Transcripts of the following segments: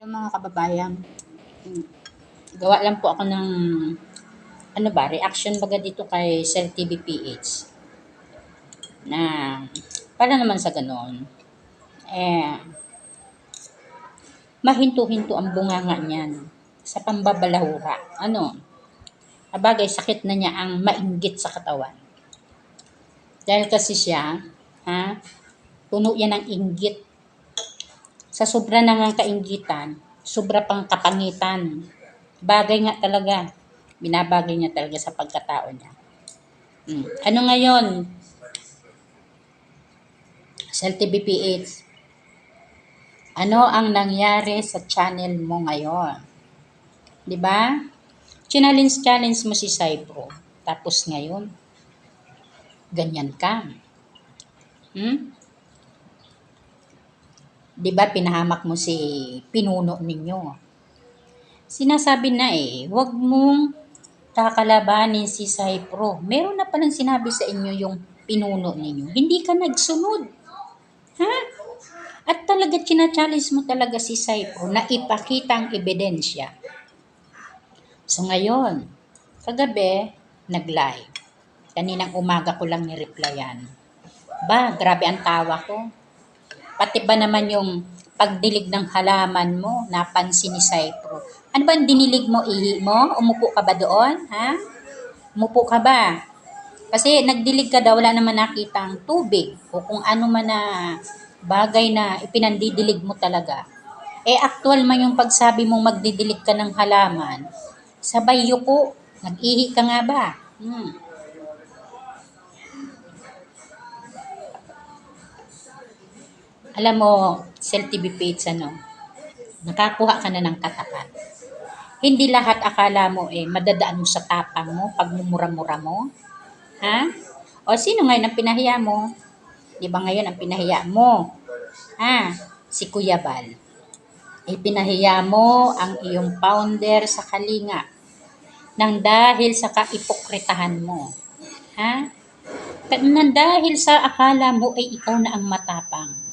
Yung mga kababayan, gawa lang po ako ng ano ba, reaction baga dito kay Sir TV PH. Na para naman sa ganoon, eh, mahinto-hinto ang bunganga niyan sa pambabalahura. Ano? Abagay, sakit na niya ang mainggit sa katawan. Dahil kasi siya, ha, puno yan ng inggit sa sobra na nga kainggitan, sobra pang kapangitan. Bagay nga talaga. Binabagay niya talaga sa pagkatao niya. Hmm. Ano ngayon? Sel TVPH. Ano ang nangyari sa channel mo ngayon? 'Di ba? Challenge challenge mo si Cypro. Tapos ngayon, ganyan ka. Hmm? 'Di ba pinahamak mo si pinuno ninyo. Sinasabi na eh, wag mong kakalabanin si Cypro. Meron na palang sinabi sa inyo yung pinuno ninyo. Hindi ka nagsunod. Ha? At talaga china-challenge mo talaga si Cypro na ipakita ang ebidensya. So ngayon, kagabi, nag-live. Kaninang umaga ko lang ni-replyan. Ba, grabe ang tawa ko Pati ba naman yung pagdilig ng halaman mo, napansin ni Cypro. Ano ba dinilig mo, ihi mo? Umupo ka ba doon? Ha? Umupo ka ba? Kasi nagdilig ka daw, wala naman nakita ang tubig o kung ano man na bagay na ipinandidilig mo talaga. Eh, actual man yung pagsabi mong magdidilig ka ng halaman, sabay yuko, nag-ihi ka nga ba? Hmm. Alam mo, page, ano, nakakuha ka na ng katapat. Hindi lahat akala mo eh, madadaan mo sa tapang mo, pag mumura-mura mo. Ha? O sino ngayon ang pinahiya mo? Di ba ngayon ang pinahiya mo? Ha? Si Kuya Bal. Ipinahiya mo ang iyong founder sa Kalinga nang dahil sa kaipokritahan mo. Ha? Nang dahil sa akala mo ay ikaw na ang matapang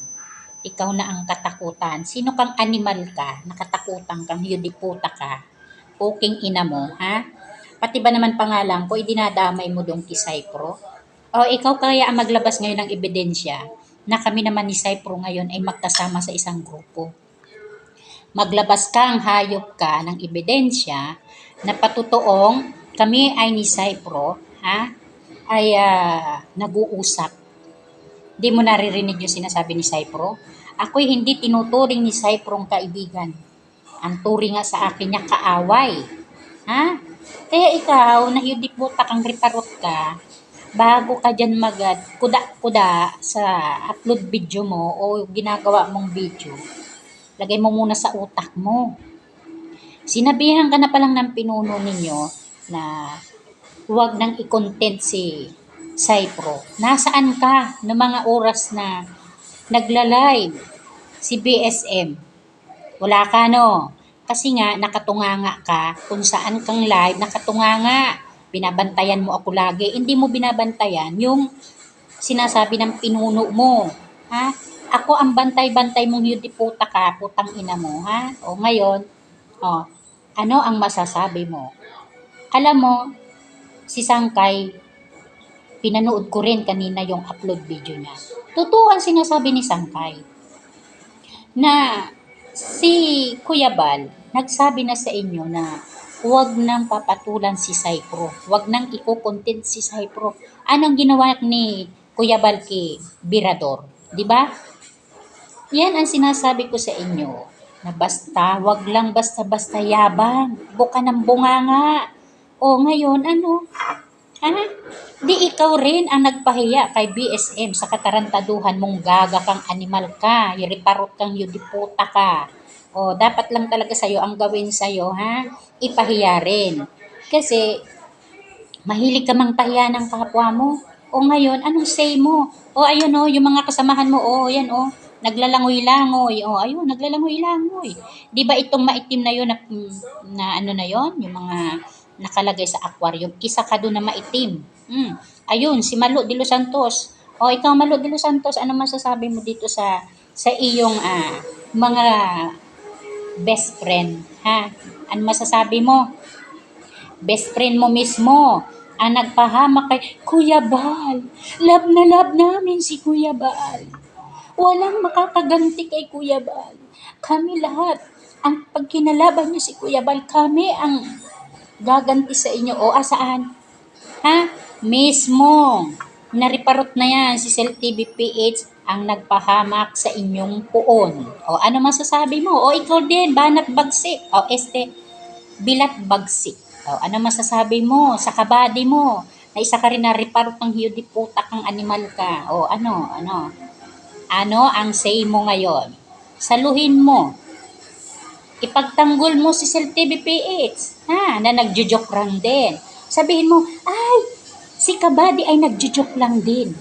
ikaw na ang katakutan. Sino kang animal ka, nakatakutan kang yudiputa ka, puking ina mo, ha? Pati ba naman pangalan ko, idinadamay mo dong kay Cypro? O ikaw kaya ang maglabas ngayon ng ebidensya na kami naman ni Cypro ngayon ay magkasama sa isang grupo. Maglabas kang hayop ka ng ebidensya na patutoong kami ay ni Cypro, ha? ay uh, nag-uusap. Di mo naririnig yung sinasabi ni Cypro? Ako'y hindi tinuturing ni Cyprong kaibigan. Ang turing nga sa akin niya kaaway. Ha? Kaya ikaw, nahiyudiputa kang riparot ka, bago ka dyan magad kuda-kuda sa upload video mo o ginagawa mong video, lagay mo muna sa utak mo. Sinabihan ka na palang ng pinuno ninyo na huwag nang i-content si Cypro. Nasaan ka ng mga oras na nagla-live si BSM. Wala ka no. Kasi nga nakatunganga ka kung saan kang live, nakatunganga. Binabantayan mo ako lagi. Hindi mo binabantayan yung sinasabi ng pinuno mo. Ha? Ako ang bantay-bantay mong yudiputa ka, putang ina mo, ha? O ngayon, o, ano ang masasabi mo? Alam mo, si Sangkay, pinanood ko rin kanina yung upload video niya. Totoo ang sinasabi ni Sangkay na si Kuya Bal nagsabi na sa inyo na huwag nang papatulan si Cypro. Huwag nang iko-content si Cypro. Anong ginawa ni Kuya Bal kay Birador? Di ba? Yan ang sinasabi ko sa inyo na basta, wag lang basta-basta yabang. Buka ng bunganga. O ngayon, ano? Ha? Di ikaw rin ang nagpahiya kay BSM sa katarantaduhan mong gaga kang animal ka, yuriparot kang yudiputa ka. O, dapat lang talaga sa'yo ang gawin sa'yo, ha? Ipahiya rin. Kasi, mahilig ka mang pahiya ng kapwa mo. O ngayon, anong say mo? O ayun o, yung mga kasamahan mo, o yan o, naglalangoy-langoy. O ayun, naglalangoy-langoy. Di ba itong maitim na yun na, na ano na yon yung mga nakalagay sa aquarium. Isa ka doon na maitim. Mm. Ayun, si Malo de Los Santos. O ikaw Malo de Los Santos, ano masasabi mo dito sa sa iyong uh, mga best friend, ha? Ano masasabi mo? Best friend mo mismo ang nagpahamak kay Kuya Bal. Love na love namin si Kuya Bal. Walang makakaganti kay Kuya Bal. Kami lahat, ang pag kinalaban niyo si Kuya Bal, kami ang gaganti sa inyo. O asaan? Ha? Mismo. Nariparot na yan si Cell TV PH ang nagpahamak sa inyong puon. O ano masasabi mo? O ikaw din, banat bagsik. O este, bilat bagsik. O ano masasabi mo sa kabady mo? Na isa ka rin na riparot ng hiyo di putak ang animal ka. O ano, ano? Ano ang say mo ngayon? Saluhin mo. Ipagtanggol mo si Cell TV PH, ha, na nagjo-joke lang din. Sabihin mo, ay, si Kabady ay nagjo-joke lang din.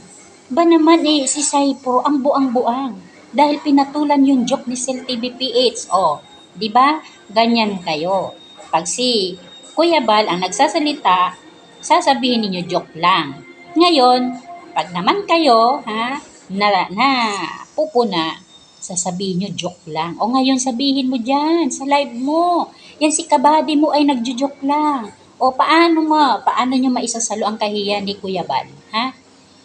Ba naman eh, si Saipro ang buang-buang. Dahil pinatulan yung joke ni Cell TV PH. O, di ba? Ganyan kayo. Pag si Kuya Bal ang nagsasalita, sasabihin ninyo joke lang. Ngayon, pag naman kayo, ha, na, na pupuna, sasabihin nyo joke lang. O ngayon sabihin mo dyan, sa live mo. Yan si Kabady mo ay nagjo-joke lang. O paano mo, paano nyo maisasalo ang kahiyan ni Kuya Bal? Ha?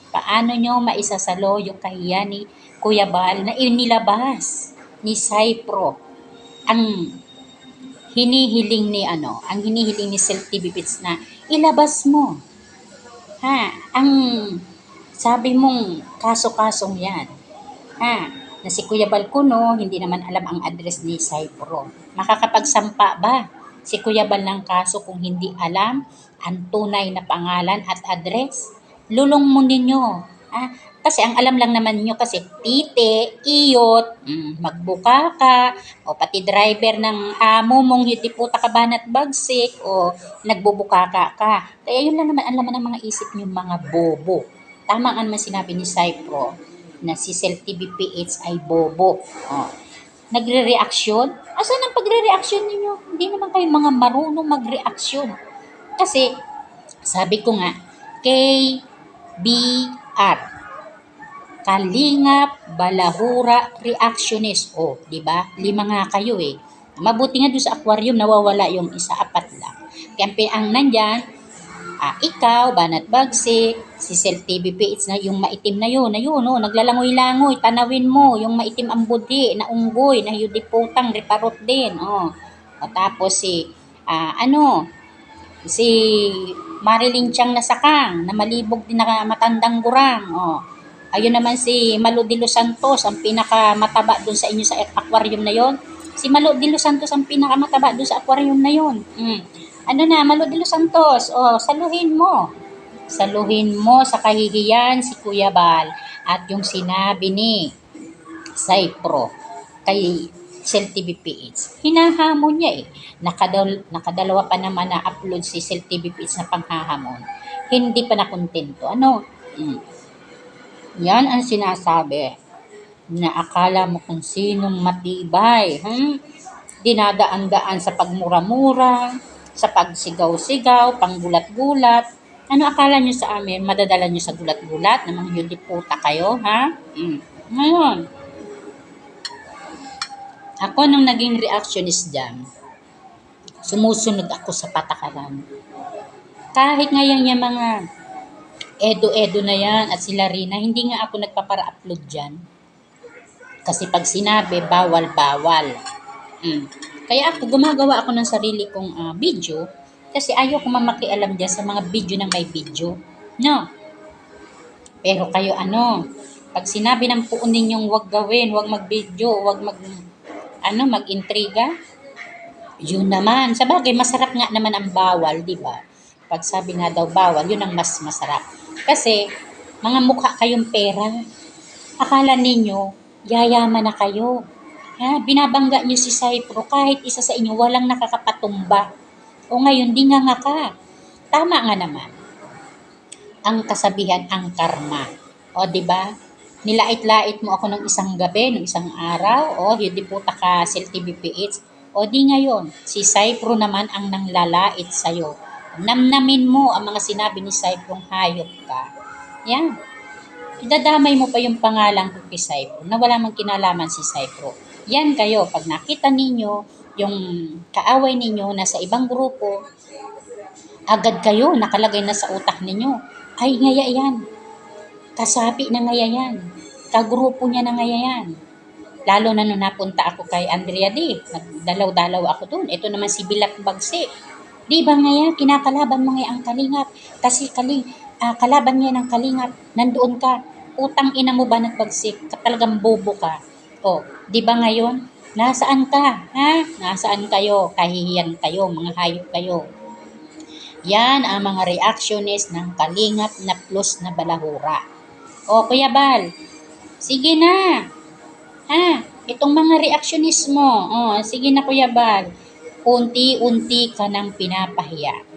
Paano nyo maisasalo yung kahiyan ni Kuya Bal na inilabas ni Cypro ang hinihiling ni ano, ang hinihiling ni Self TV Bits na ilabas mo. Ha, ang sabi mong kaso-kasong yan. Ha, na si Kuya Balcuno, hindi naman alam ang address ni Cypro. Makakapagsampa ba si Kuya Bal ng kaso kung hindi alam ang tunay na pangalan at address? Lulong mo ninyo. Ah, kasi ang alam lang naman niyo kasi tite, iyot, mm, magbuka ka, o pati driver ng amo mong hindi puta ka bagsik, o nagbubuka ka ka. Kaya yun lang naman ang laman ng mga isip niyo mga bobo. Tama nga naman sinabi ni Cypro na si Cell TV PH ay bobo. Oh. Nagre-reaksyon? Asan ang pagre-reaksyon ninyo? Hindi naman kayo mga marunong magreaksyon. Kasi, sabi ko nga, KBR. Kalingap, Balahura, Reactionist. O, di ba? Lima nga kayo eh. Mabuti nga doon sa aquarium, nawawala yung isa, apat lang. Kaya ang nandyan, ah, ikaw, Banat Bagsik, si Cell TV PH na yung maitim na yun, na yun, oh, naglalangoy-langoy, tanawin mo, yung maitim ang budi, na unggoy, na yudi putang, riparot din, oh. O tapos si, ah, ano, si Marilyn Chang na sakang, na malibog din na matandang gurang, oh. Ayun naman si Malo de Los Santos, ang pinakamataba doon sa inyo sa aquarium na yon. Si Malo de Los Santos ang pinakamataba doon sa aquarium na yon. Mm. Ano na, Malo de Los Santos, oh, saluhin mo. Saluhin mo sa kahihiyan si Kuya Bal at yung sinabi ni Cypro kay Cell TV PH. Hinahamon niya eh. Nakadal, nakadalawa pa naman na upload si Cell TV PH na panghahamon. Hindi pa nakontento. Ano? Mm. Yan ang sinasabi na akala mo kung sinong matibay. Hmm? Dinadaan-daan sa pagmura-mura, sa pagsigaw-sigaw, panggulat-gulat. Ano akala nyo sa amin? Madadala nyo sa gulat-gulat na mga hindi puta kayo, ha? Mm. Ngayon, ako nung naging reactionist dyan, sumusunod ako sa patakaran. Kahit ngayon yung mga edo-edo na yan at sila Rina, hindi nga ako nagpapara-upload dyan. Kasi pag sinabi, bawal-bawal. Mm. Kaya ako, gumagawa ako ng sarili kong ah, video kasi ayaw ko mamakialam dyan sa mga video ng may video. No. Pero kayo ano, pag sinabi ng puon ninyong wag gawin, wag mag-video, wag mag, ano, mag-intriga, yun naman. Sa bagay, masarap nga naman ang bawal, di ba? Pag sabi nga daw bawal, yun ang mas masarap. Kasi, mga mukha kayong pera. Akala ninyo, yayaman na kayo. Ha? Binabangga nyo si Cypro, kahit isa sa inyo, walang nakakapatumba. O ngayon, di nga nga ka. Tama nga naman. Ang kasabihan, ang karma. O, di ba? Nilait-lait mo ako ng isang gabi, ng isang araw. O, hindi po taka Cell TV PH. O, di ngayon, si Cypro naman ang nanglalait sa'yo. Namnamin mo ang mga sinabi ni Cyprong hayop ka. Yan. Idadamay mo pa yung pangalan ko kay Cypro na wala mang kinalaman si Cypro. Yan kayo, pag nakita ninyo yung kaaway ninyo na sa ibang grupo, agad kayo nakalagay na sa utak ninyo, ay ngaya yan. Kasapi na ngaya yan. Kagrupo niya na ngaya yan. Lalo na nung napunta ako kay Andrea D. Nagdalaw-dalaw ako doon. Ito naman si Bilat Bagsi. Di ba ngaya, kinakalaban mo ngaya ang kalingap. Kasi kaling, ah, kalaban niya ng kalingap. Nandoon ka. Utang ina mo ba nagbagsik? Talagang bobo ka. O, di ba ngayon? Nasaan ka? Ha? Nasaan kayo? Kahihiyan kayo, mga hayop kayo. Yan ang mga reactionist ng kalingap na plus na balahura. O, Kuya Bal, sige na. Ha? Itong mga reactionist mo. O, sige na Kuya Bal. Unti-unti ka nang pinapahiya.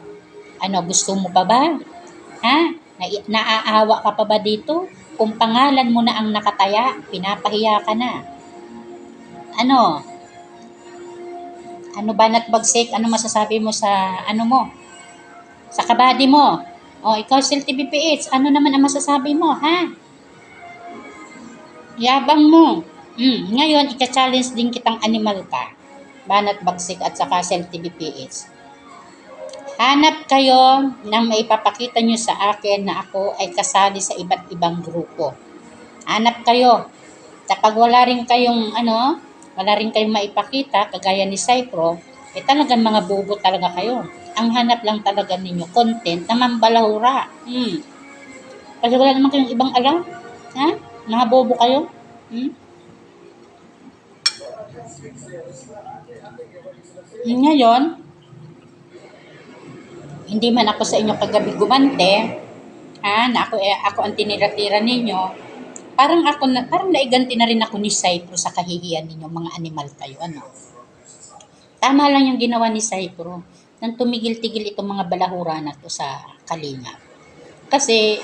Ano, gusto mo pa ba? Ha? Na, naaawa ka pa ba dito? Kung pangalan mo na ang nakataya, pinapahiya ka na. Ano? Ano ba natbagsik? Ano masasabi mo sa ano mo? Sa kabady mo? O, ikaw, Sil TVPH, ano naman ang masasabi mo, ha? Yabang mo. Mm, ngayon, ika-challenge din kitang animal ka. Banat Bagsik at saka Cell TVPH. Hanap kayo ng maipapakita nyo sa akin na ako ay kasali sa iba't ibang grupo. Hanap kayo. Kapag wala rin kayong ano, wala rin kayong maipakita, kagaya ni Cypro, eh talagang mga bobo talaga kayo. Ang hanap lang talaga ninyo, content na mambalahura. Hmm. Kasi wala naman kayong ibang alam. Ha? Mga bobo kayo. Hmm? Ngayon, hindi man ako sa inyo kagabi gumante, ha, na ako, eh, ako ang tinira-tira ninyo, parang ako na, parang naiganti na rin ako ni Cypro sa kahihiyan ninyo, mga animal kayo, ano. Tama lang yung ginawa ni Cypro, nang tumigil-tigil itong mga balahura na to sa kalinga. Kasi,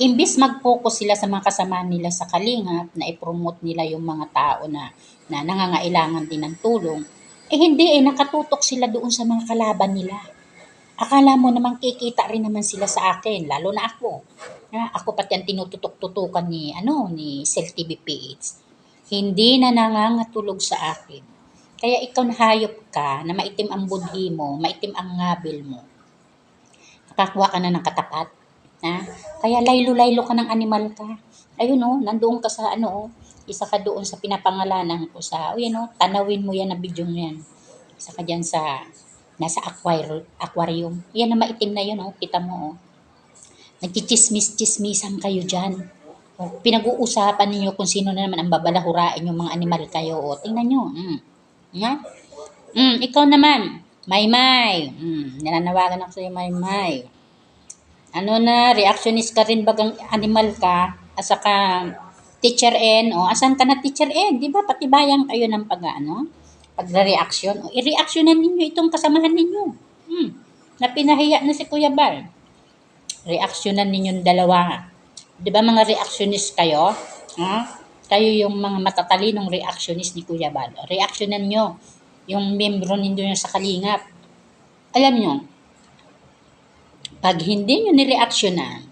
imbis mag-focus sila sa mga kasama nila sa kalingap, na i-promote nila yung mga tao na, na nangangailangan din ng tulong, eh hindi eh, nakatutok sila doon sa mga kalaban nila. Akala mo naman kikita rin naman sila sa akin, lalo na ako. Ha, ako pati ang tinututok-tutukan ni, ano, ni Cell TV PH. Hindi na nangangatulog sa akin. Kaya ikaw na hayop ka, na maitim ang budhi mo, maitim ang ngabil mo. Nakakuha ka na ng katapat. Ha? Kaya laylo-laylo ka ng animal ka. Ayun oh, nandoon ka sa ano oh, isa ka doon sa pinapangalanan ko sa, o yan oh, tanawin mo yan na video yan. Isa ka dyan sa nasa aquarium, aquarium. Yan na maitim na yun, oh. kita mo. Oh. Nagchichismis-chismisan kayo dyan. Oh, pinag-uusapan ninyo kung sino na naman ang babalahurain yung mga animal kayo. Oh. Tingnan nyo. Mm. Nga? Mm, ikaw naman, Maymay. Mm, nananawagan ako sa'yo, Maymay. Ano na, reactionist ka rin bagang animal ka, at saka teacher N, o asan ka na teacher N, di ba? Patibayan kayo ng pag, ano, pagre-reaction. I-reactionan ninyo itong kasamahan ninyo. Hmm, na pinahiya na si Kuya Bal. Reactionan ninyong dalawa. Di ba mga reactionist kayo? Ha? Kayo yung mga matatalinong reactionist ni Kuya Bal. Reactionan nyo yung membro ninyo sa kalingap. Alam nyo, pag hindi nyo nireactionan,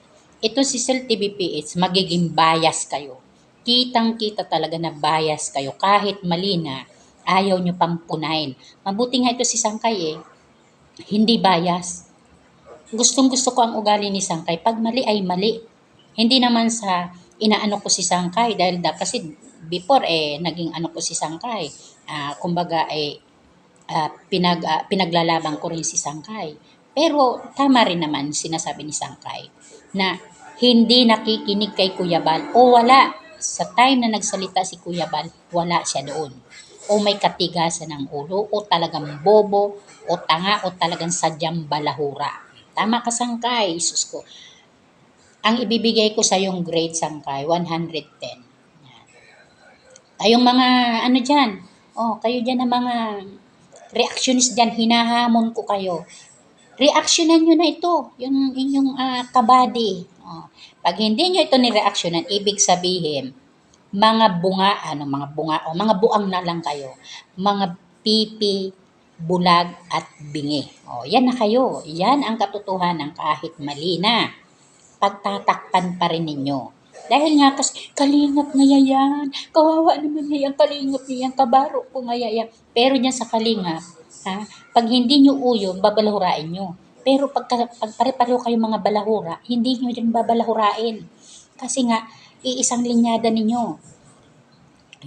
ito si Cell TVPH, magiging bias kayo. Kitang-kita talaga na bias kayo. Kahit mali na, ayaw nyo pang punayin. Mabuti nga ito si Sangkay eh. Hindi bias. Gustong gusto ko ang ugali ni Sangkay. Pag mali ay mali. Hindi naman sa inaano ko si Sangkay dahil da, kasi before eh naging ano ko si Sangkay. Ah, kumbaga eh ah, pinag ah, pinaglalaban ko rin si Sangkay. Pero tama rin naman sinasabi ni Sangkay na hindi nakikinig kay Kuya Bal o wala sa time na nagsalita si Kuya Bal, wala siya doon. O may katigasan ng ulo, o talagang bobo, o tanga, o talagang sadyang balahura. Tama ka, Sangkay, Isus ko. Ang ibibigay ko sa yung grade, Sangkay, 110. Yan. Kayong mga, ano dyan, oh, kayo dyan na mga reactionist dyan, hinahamon ko kayo. Reactionan nyo na ito, yung inyong uh, kabady. Oh. Pag hindi nyo ito ni-reactionan, ibig sabihin, mga bunga, ano, mga bunga, o mga buang na lang kayo. Mga pipi, bulag, at bingi. O, yan na kayo. Yan ang katotohanan kahit mali na. Pagtatakpan pa rin ninyo. Dahil nga kasi, kalingap nga yan. Kawawa naman nga yan, kalingap nga yan, kabaro ko nga yan. Pero niyan sa kalingap, ha, pag hindi nyo uyon, babalahurain nyo. Pero pag, pag pare-pareho kayong mga balahura, hindi nyo din babalahurain. Kasi nga, iisang linyada ninyo.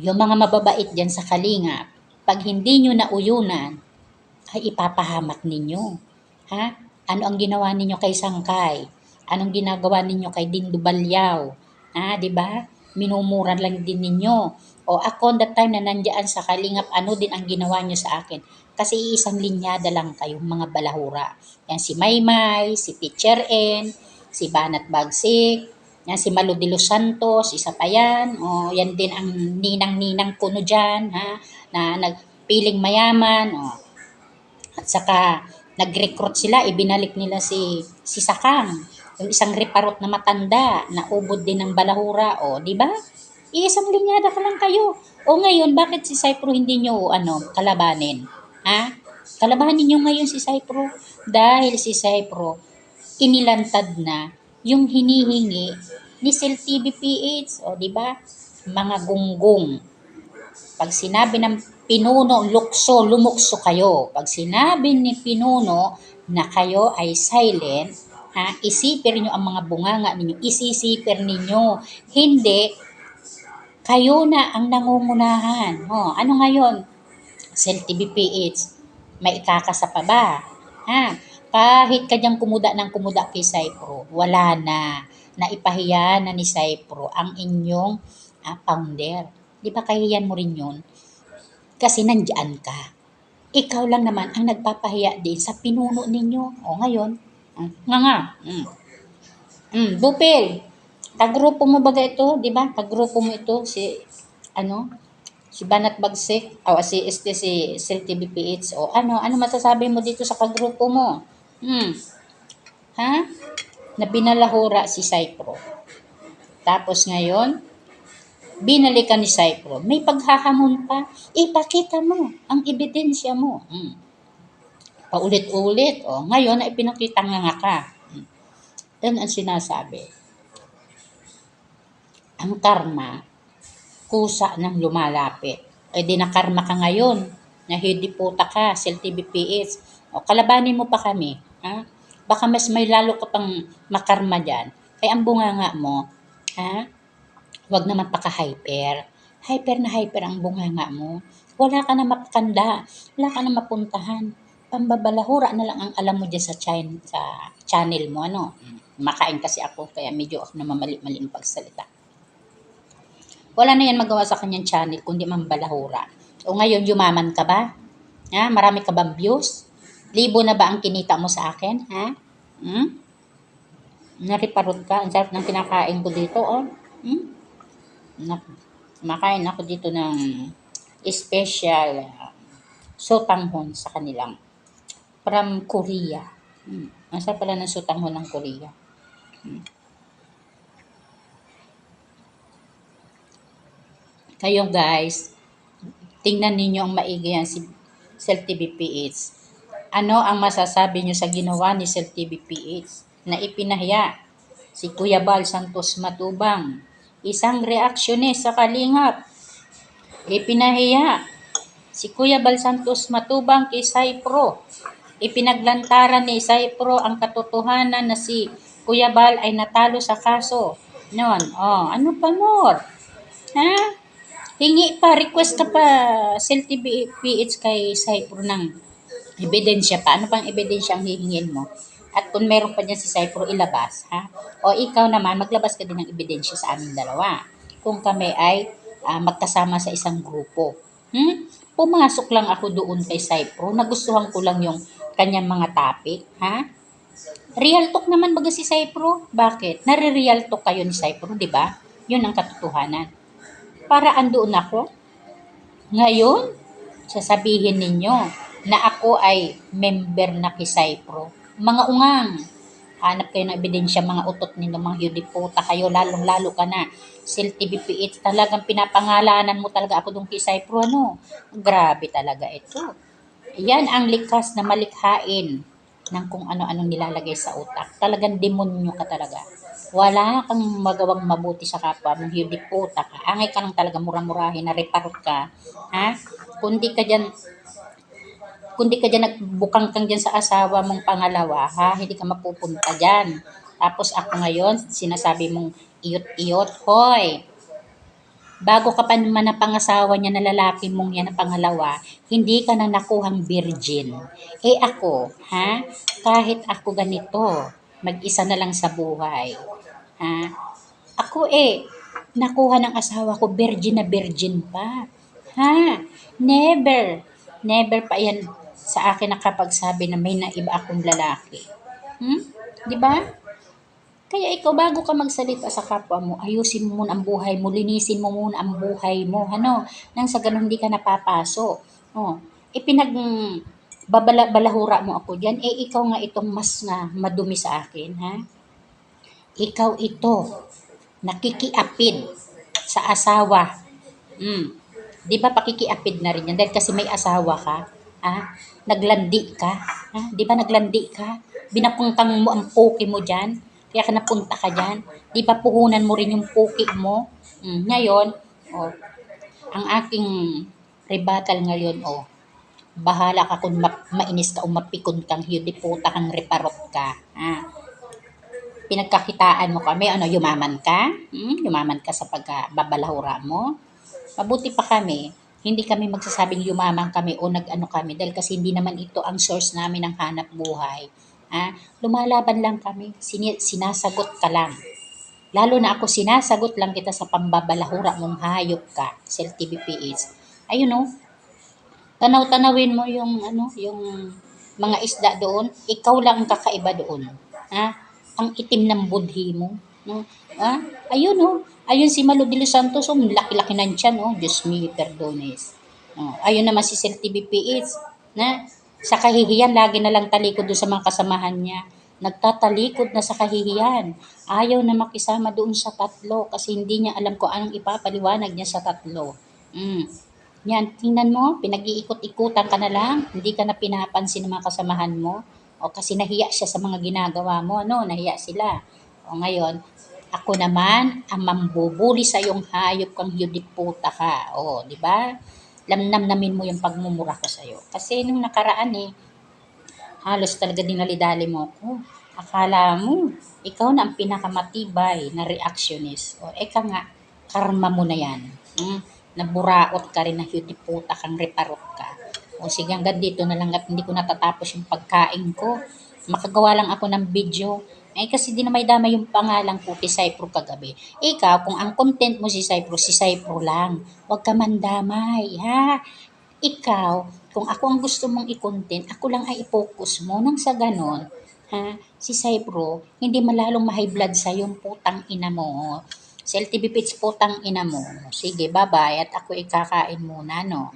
Yung mga mababait dyan sa kalingap, pag hindi nyo nauyunan, ay ipapahamak ninyo. Ha? Ano ang ginawa ninyo kay Sangkay? Anong ginagawa ninyo kay Dindo Balyaw? Ha, di ba? Minumura lang din ninyo. O ako, that time na nandiyan sa Kalingap, ano din ang ginawa nyo sa akin? Kasi isang linyada lang kayong mga balahura. Yan si Maymay, si Teacher N, si Banat Bagsik, yan si Malu de Los Santos, isa pa yan. O, yan din ang ninang-ninang kuno dyan, ha? Na nagpiling mayaman. O. At saka, nag-recruit sila, ibinalik nila si, si Sakang yung isang reparot na matanda na ubod din ng balahura, o, di ba? Iisang linyada ka lang kayo. O ngayon, bakit si Cypro hindi nyo ano, kalabanin? Ha? Kalabanin nyo ngayon si Cypro dahil si Cypro inilantad na yung hinihingi ni Cell TV PH, o di ba? Mga gunggong. Pag sinabi ng pinuno, lukso, lumukso kayo. Pag sinabi ni pinuno na kayo ay silent, Ha? Isipir nyo ang mga bunganga ninyo. Isisipir ninyo. Hindi, kayo na ang nangungunahan. Oh, ano ngayon? Cell TV PH. May ikakasa pa ba? Ha? Kahit kanyang kumuda ng kumuda kay Cypro, wala na. Naipahiya na ni Cypro ang inyong uh, founder. Di ba kahiyan mo rin yun? Kasi nandiyan ka. Ikaw lang naman ang nagpapahiya din sa pinuno ninyo. O ngayon, Mm. Nga nga. Mm. Mm, Bupil. Kagrupo mo ba ito? Di ba? Kagrupo mo ito si ano? Si Banat Bagsik o si este si Sil TBPH o ano ano masasabi mo dito sa kagrupo mo? Hmm. Ha? Na binalahura si Cypro. Tapos ngayon, binalikan ni Cypro. May paghahamon pa. Ipakita mo ang ebidensya mo. Hmm paulit-ulit. O, ngayon, ay pinakita nga nga ka. Yan ang sinasabi. Ang karma, kusa ng lumalapit. E di nakarma ka ngayon, nahidi puta ka, CLTBPS. O, kalabanin mo pa kami. Ha? Baka mas may lalo ka pang makarma dyan. Kaya ang bunganga mo, ha? Huwag naman paka-hyper. Hyper na hyper ang bunganga mo. Wala ka na mapakanda. Wala ka na mapuntahan pambabalahura na lang ang alam mo dyan sa, chin, sa channel mo, ano. Makain kasi ako, kaya medyo ako namamali-mali ang pagsalita. Wala na yan magawa sa kanyang channel, kundi mambalahura. O ngayon, yumaman ka ba? Ha? Marami ka bang views? Libo na ba ang kinita mo sa akin? Ha? Hmm? Nariparod ka. Ang sarap ng kinakain ko dito, oh. Hmm? Makain ako dito ng special uh, sotanghon sa kanilang from Korea. Hmm. Nasa pala ng sutanghon ng Korea. Hmm. Kayo guys, tingnan ninyo ang maigi yan si Cell TV PH. Ano ang masasabi nyo sa ginawa ni Cell TV PH na ipinahiya si Kuya Bal Santos Matubang? Isang reaksyon sa kalingap. Ipinahiya si Kuya Bal Santos Matubang kay Cypro Ipinaglantaran ni Cypro ang katotohanan na si Kuya Bal ay natalo sa kaso. Noon, oh, ano pa more? Ha? Hingi pa, request ka pa, PH kay Cypro ng ebidensya pa. Ano pang ebidensya ang hihingin mo? At kung meron pa niya si Cypro, ilabas. Ha? O ikaw naman, maglabas ka din ng ebidensya sa aming dalawa. Kung kami ay uh, magkasama sa isang grupo. Hmm? Pumasok lang ako doon kay Cypro. Nagustuhan ko lang yung kanyang mga topic, ha? Real talk naman baga si Cypro. Bakit? Nare-real talk kayo ni Cypro, di ba? Yun ang katotohanan. Para andoon ako. Ngayon, sasabihin ninyo na ako ay member na kay Cypro. Mga ungang, hanap kayo ng ebidensya, mga utot ninyo, mga yudiputa kayo, lalong-lalo ka na. Sil TVPH, talagang pinapangalanan mo talaga ako dong kay Cypro, ano? Grabe talaga ito. Yan ang likas na malikhain ng kung ano-anong nilalagay sa utak. Talagang demonyo ka talaga. Wala kang magawang mabuti sa kapwa mo, hindi ka. Angay ka lang talaga mura-murahin na reparot ka. Ha? Kundi ka dyan, kundi ka dyan nagbukang kang dyan sa asawa mong pangalawa, ha? Hindi ka mapupunta dyan. Tapos ako ngayon, sinasabi mong iyot-iyot, hoy, bago ka pa naman na pangasawa niya na lalaki mong yan na pangalawa, hindi ka na nakuhang virgin. Eh ako, ha? Kahit ako ganito, mag-isa na lang sa buhay. Ha? Ako eh, nakuha ng asawa ko, virgin na virgin pa. Ha? Never. Never pa yan sa akin nakapagsabi na may naiba akong lalaki. Hmm? Di ba? Kaya ikaw, bago ka magsalita sa kapwa mo, ayusin mo muna ang buhay mo, linisin mo muna ang buhay mo, ano, nang sa ganun hindi ka napapaso. Oh, ipinag babala balahura mo ako diyan, eh ikaw nga itong mas nga madumi sa akin, ha? Ikaw ito, nakikiapid sa asawa. Mm. 'Di ba pakikiapid na rin yan dahil kasi may asawa ka, ha? Naglandi ka, ha? 'Di ba naglandi ka? Binapuntang mo ang poke mo diyan, kaya ka napunta ka diyan. 'Di ba puhunan mo rin yung poke mo? Mm, ngayon, oh, ang aking rebuttal ngayon, oh, bahala ka kung ma- mainis ka o mapikon kang hindi puta kang reparot ka. Ha? Pinagkakitaan mo kami, ano, yumaman ka? Hmm? Yumaman ka sa pagbabalahura mo? Mabuti pa kami, hindi kami magsasabing yumaman kami o nag-ano kami dahil kasi hindi naman ito ang source namin ng hanap buhay. Ha? Lumalaban lang kami, Sini- sinasagot ka lang. Lalo na ako sinasagot lang kita sa pambabalahura mong hayop ka, Sel TVPH. Ayun oh, tanaw-tanawin mo yung ano, yung mga isda doon, ikaw lang ang kakaiba doon. Ha? Ang itim ng budhi mo. No? Ha? Ayun oh. Ayun si Malo de los Santos, oh, laki-laki ng tiyan, oh. Diyos me, perdones. Oh, ayun naman si Sir TVPH, na sa kahihiyan, lagi na lang talikod doon sa mga kasamahan niya. Nagtatalikod na sa kahihiyan. Ayaw na makisama doon sa tatlo kasi hindi niya alam kung anong ipapaliwanag niya sa tatlo. Mm. Yan, tingnan mo, pinag-iikot-ikutan ka na lang, hindi ka na pinapansin ng mga kasamahan mo. O kasi nahiya siya sa mga ginagawa mo, ano, nahiya sila. O ngayon, ako naman ang mambubuli sa iyong hayop kang puta ka. O, di ba? Lamnam-namin mo yung pagmumura ko sa iyo. Kasi nung nakaraan eh, halos talaga dinalidali mo ako. Akala mo, ikaw na ang pinakamatibay na reactionist. O, eka nga, karma mo na yan. Hmm? Naburaot ka rin na puta kang reparot ka. O sige, hanggang dito na lang at hindi ko natatapos yung pagkain ko. Makagawa lang ako ng video. Eh kasi di na may dama yung pangalan ko kay Cypro kagabi. Ikaw, kung ang content mo si Cypro, si Cypro lang. Huwag ka mandamay, ha? Ikaw, kung ako ang gusto mong i-content, ako lang ay i-focus mo. Nang sa ganon, ha? Si Cypro, hindi malalong ma-high blood sa yung putang ina mo. Si LTV Pits putang ina mo. Sige, bye-bye. At ako ikakain muna, no?